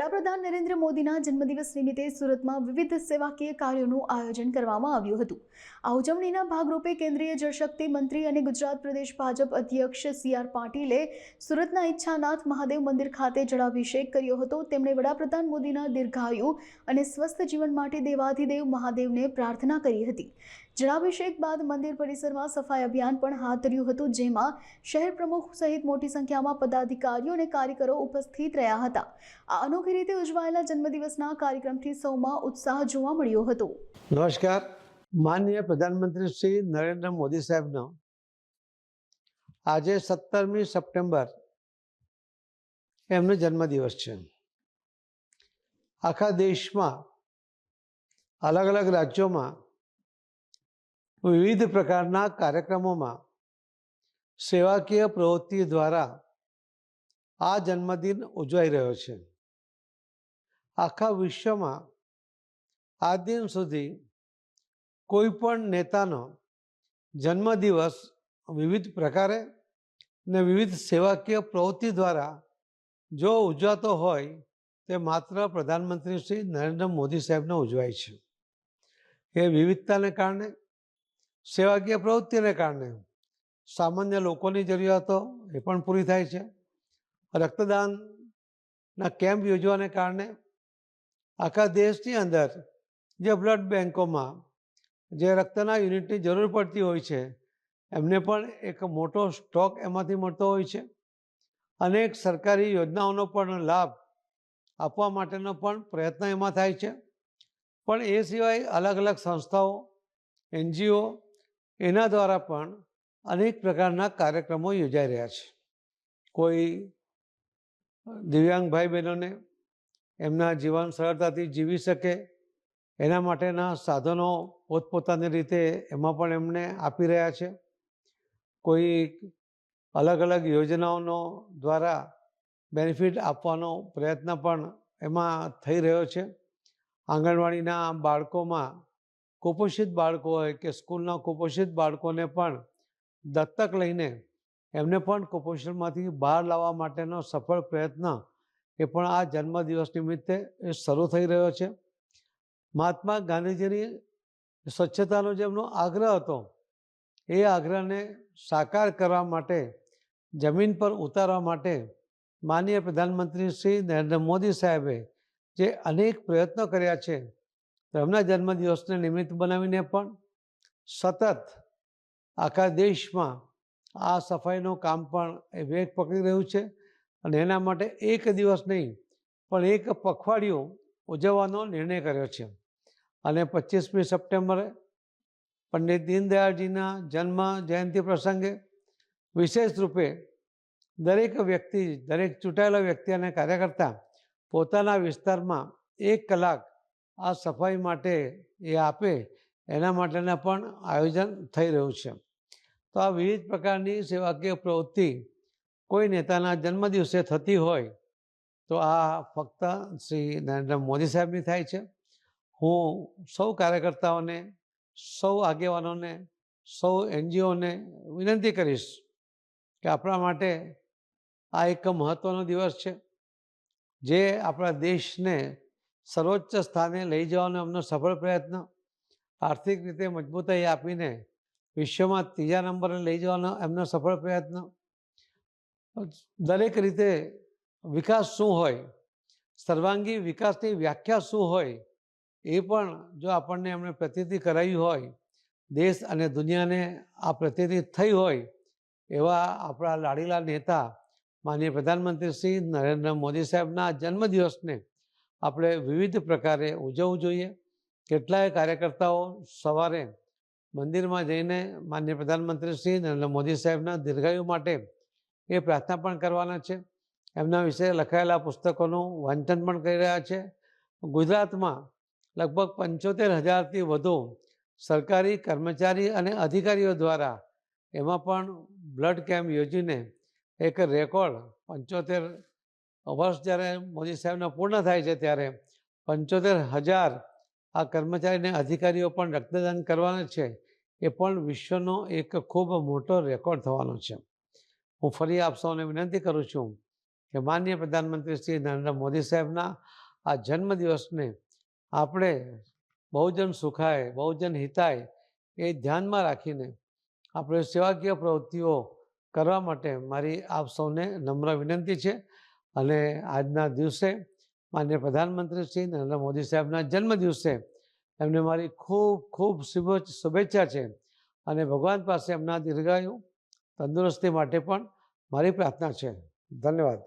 વડાપ્રધાન નરેન્દ્ર મોદીના જન્મદિવસ નિમિત્તે સુરતમાં વિવિધ સેવાકીય કાર્યોનું આયોજન કરવામાં આવ્યું હતું. આ ઉજવણીના ભાગરૂપે કેન્દ્રીય જળશક્તિ મંત્રી અને ગુજરાત પ્રદેશ ભાજપ અધ્યક્ષ સી આર પાટીલે સુરતના ઈચ્છાનાથ મહાદેવ મંદિર ખાતે જળાભિષેક કર્યો હતો. તેમણે વડાપ્રધાન મોદીના દીર્ઘાયુ અને સ્વસ્થ જીવન માટે દેવાધિદેવ મહાદેવને પ્રાર્થના કરી હતી. જળાભિષેક બાદ મંદિર પરિસરમાં સફાઈ અભિયાન પણ હાથ ધર્યું હતું, જેમાં શહેર પ્રમુખ સહિત મોટી સંખ્યામાં પદાધિકારીઓ અને કાર્યકરો ઉપસ્થિત રહ્યા હતા. આ અનોખી રીતે ઉજવાયેલા જન્મદિવસના કાર્યક્રમથી સૌમાં ઉત્સાહ જોવા મળ્યો હતો. નમસ્કાર. માનનીય પ્રધાનમંત્રી શ્રી નરેન્દ્ર મોદી સાહેબનો આજે સત્તરમી સપ્ટેમ્બર એમનો જન્મદિવસ છે. આખા દેશમાં અલગ અલગ રાજ્યોમાં વિવિધ પ્રકારના કાર્યક્રમોમાં સેવાકીય પ્રવૃત્તિ દ્વારા આ જન્મદિન ઉજવાઈ રહ્યો છે. આખા વિશ્વમાં આ દિન સુધી કોઈ પણ નેતાનો જન્મદિવસ વિવિધ પ્રકારે ને વિવિધ સેવાકીય પ્રવૃત્તિ દ્વારા જો ઉજવાતો હોય તે માત્ર પ્રધાનમંત્રી શ્રી નરેન્દ્ર મોદી સાહેબને ઉજવાય છે. એ વિવિધતાને કારણે સેવાકીય પ્રવૃત્તિને કારણે સામાન્ય લોકોની જરૂરિયાતો એ પણ પૂરી થાય છે. રક્તદાનના કેમ્પ યોજવાને કારણે આખા દેશની અંદર જે બ્લડ બેન્કોમાં જે રક્તના યુનિટની જરૂર પડતી હોય છે, એમને પણ એક મોટો સ્ટોક એમાંથી મળતો હોય છે. અનેક સરકારી યોજનાઓનો પણ લાભ આપવા માટેનો પણ પ્રયત્ન એમાં થાય છે. પણ એ સિવાય અલગ અલગ સંસ્થાઓ, એનજીઓ એના દ્વારા પણ અનેક પ્રકારના કાર્યક્રમો યોજાઈ રહ્યા છે. કોઈ દિવ્યાંગ ભાઈ બહેનોને એમના જીવન સરળતાથી જીવી શકે, એના માટેના સાધનો પોતપોતાની રીતે એમાં પણ એમને આપી રહ્યા છે. કોઈ અલગ અલગ યોજનાઓનો દ્વારા બેનિફિટ આપવાનો પ્રયત્ન પણ એમાં થઈ રહ્યો છે. આંગણવાડીના બાળકોમાં કુપોષિત બાળકો હોય કે સ્કૂલના કુપોષિત બાળકોને પણ દત્તક લઈને એમને પણ કુપોષણમાંથી બહાર લાવવા માટેનો સફળ પ્રયત્ન એ પણ આ જન્મદિવસ નિમિત્તે એ શરૂ થઈ રહ્યો છે. મહાત્મા ગાંધીજીની સ્વચ્છતાનો જે એમનો આગ્રહ હતો, એ આગ્રહને સાકાર કરવા માટે, જમીન પર ઉતારવા માટે માનનીય પ્રધાનમંત્રી શ્રી નરેન્દ્ર મોદી સાહેબે જે અનેક પ્રયત્નો કર્યા છે તો એમના જન્મદિવસને નિમિત્ત બનાવીને પણ સતત આખા દેશમાં આ સફાઈનું કામ પણ એ વેગ પકડી રહ્યું છે અને એના માટે એક દિવસ નહીં, પણ એક પખવાડિયું ઉજવવાનો નિર્ણય કર્યો છે. અને પચીસમી સપ્ટેમ્બરે પંડિત દીનદયાળજીના જન્મ જયંતિ પ્રસંગે વિશેષ રૂપે દરેક વ્યક્તિ, દરેક ચૂંટાયેલા વ્યક્તિ અને કાર્યકર્તા પોતાના વિસ્તારમાં એક કલાક આ સફાઈ માટે એ આપે, એના માટેના પણ આયોજન થઈ રહ્યું છે. તો આ વિવિધ પ્રકારની સેવાકીય પ્રવૃત્તિ કોઈ નેતાના જન્મદિવસે થતી હોય, તો આ ફક્ત શ્રી નરેન્દ્ર મોદી સાહેબની થાય છે. હું સૌ કાર્યકર્તાઓને, સૌ આગેવાનોને, સૌ એનજીઓને વિનંતી કરીશ કે આપણા માટે આ એક મહત્ત્વનો દિવસ છે. જે આપણા દેશને સર્વોચ્ચ સ્થાને લઈ જવાનો એમનો સફળ પ્રયત્ન, આર્થિક રીતે મજબૂતાઈ આપીને વિશ્વમાં ત્રીજા નંબરે લઈ જવાનો એમનો સફળ પ્રયત્ન. દરેક રીતે વિકાસ શું હોય, સર્વાંગી વિકાસની વ્યાખ્યા શું હોય, એ પણ જો આપણને એમણે પ્રતિતિ કરાવી હોય, દેશ અને દુનિયાને આ પ્રતિતિ થઈ હોય, એવા આપણા લાડીલા નેતા માનનીય પ્રધાનમંત્રી શ્રી નરેન્દ્ર મોદી સાહેબના જન્મદિવસને આપણે વિવિધ પ્રકારે ઉજવવું જોઈએ. કેટલાય કાર્યકર્તાઓ સવારે મંદિરમાં જઈને માન્ય પ્રધાનમંત્રી શ્રી નરેન્દ્ર મોદી સાહેબના દીર્ઘાયુ માટે એ પ્રાર્થના પણ કરવાના છે. એમના વિશે લખાયેલા પુસ્તકોનું વાંચન પણ કરી રહ્યા છે. ગુજરાતમાં લગભગ પંચોતેર હજારથી વધુ સરકારી કર્મચારી અને અધિકારીઓ દ્વારા એમાં પણ બ્લડ કેમ્પ યોજીને એક રેકોર્ડ પંચોતેર વર્ષ જ્યારે મોદી સાહેબના પૂર્ણ થાય છે ત્યારે પંચોતેર હજાર આ કર્મચારીને અધિકારીઓ પણ રક્તદાન કરવાના છે, એ પણ વિશ્વનો એક ખૂબ મોટો રેકોર્ડ થવાનો છે. હું ફરી આપ સૌને વિનંતી કરું છું કે માન્ય પ્રધાનમંત્રી શ્રી નરેન્દ્ર મોદી સાહેબના આ જન્મદિવસને આપણે બહુજન સુખાય, બહુજન હિતાય એ ધ્યાનમાં રાખીને આપણે સેવાકીય પ્રવૃત્તિઓ કરવા માટે મારી આપ સૌને નમ્ર વિનંતી છે. અને આજના દિવસે માન્ય પ્રધાનમંત્રી શ્રી નરેન્દ્ર મોદી સાહેબના જન્મ દિવસે એમને મારી ખૂબ ખૂબ શુભ શુભેચ્છા છે. અને ભગવાન પાસે એમના દીર્ઘાયુ તંદુરસ્તી માટે પણ મારી પ્રાર્થના છે. ધન્યવાદ.